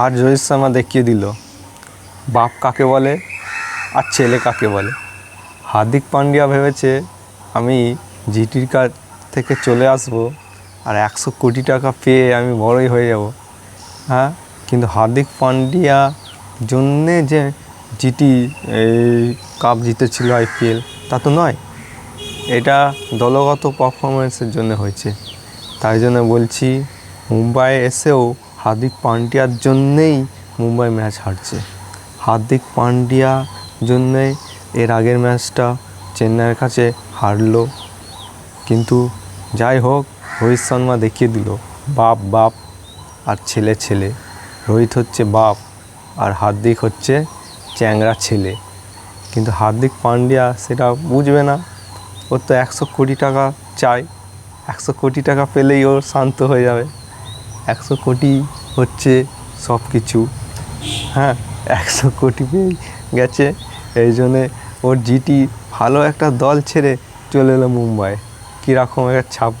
আর শর্মা দেখিয়ে দিল, বাপ কাকে বলে আর ছেলে কাকে বলে। হার্দিক পান্ডিয়া ভেবেছে, আমি জিটির কাছ থেকে চলে আসব আর একশো কোটি টাকা পেয়ে আমি বড়ই হয়ে যাব। হ্যাঁ কিন্তু হার্দিক পান্ডিয়া জন্যে যে জিটি এই কাপ জিতেছিল আইপিএল, তা তো নয়। এটা দলগত পারফরমেন্সের জন্য হয়েছে। তাই জন্য বলছি, মুম্বাই এসেও হার্দিক পান্ডিয়ার জন্যেই মুম্বাই ম্যাচ হারছে। হার্দিক পান্ডিয়া জন্যে এর আগের ম্যাচটা চেন্নাইয়ের কাছে হারলো। কিন্তু যাই হোক, রোহিত শর্মা দেখিয়ে দিল, বাপ বাপ, আর ছেলে ছেলে। রোহিত হচ্ছে বাপ, আর হার্দিক হচ্ছে চ্যাংরা ছেলে। কিন্তু হার্দিক পান্ডিয়া সেটা বুঝবে না। ওর তো একশো কোটি টাকা চাই। একশো কোটি টাকা পেলেই ওর শান্ত হয়ে যাবে। একশো কোটি হচ্ছে সব কিছু হ্যাঁ একশো কোটি পেয়ে গেছে। এই জন্যে ওর জিটি ভালো একটা দল ছেড়ে চলে এলো মুম্বাই। কীরকম একটা ছাপ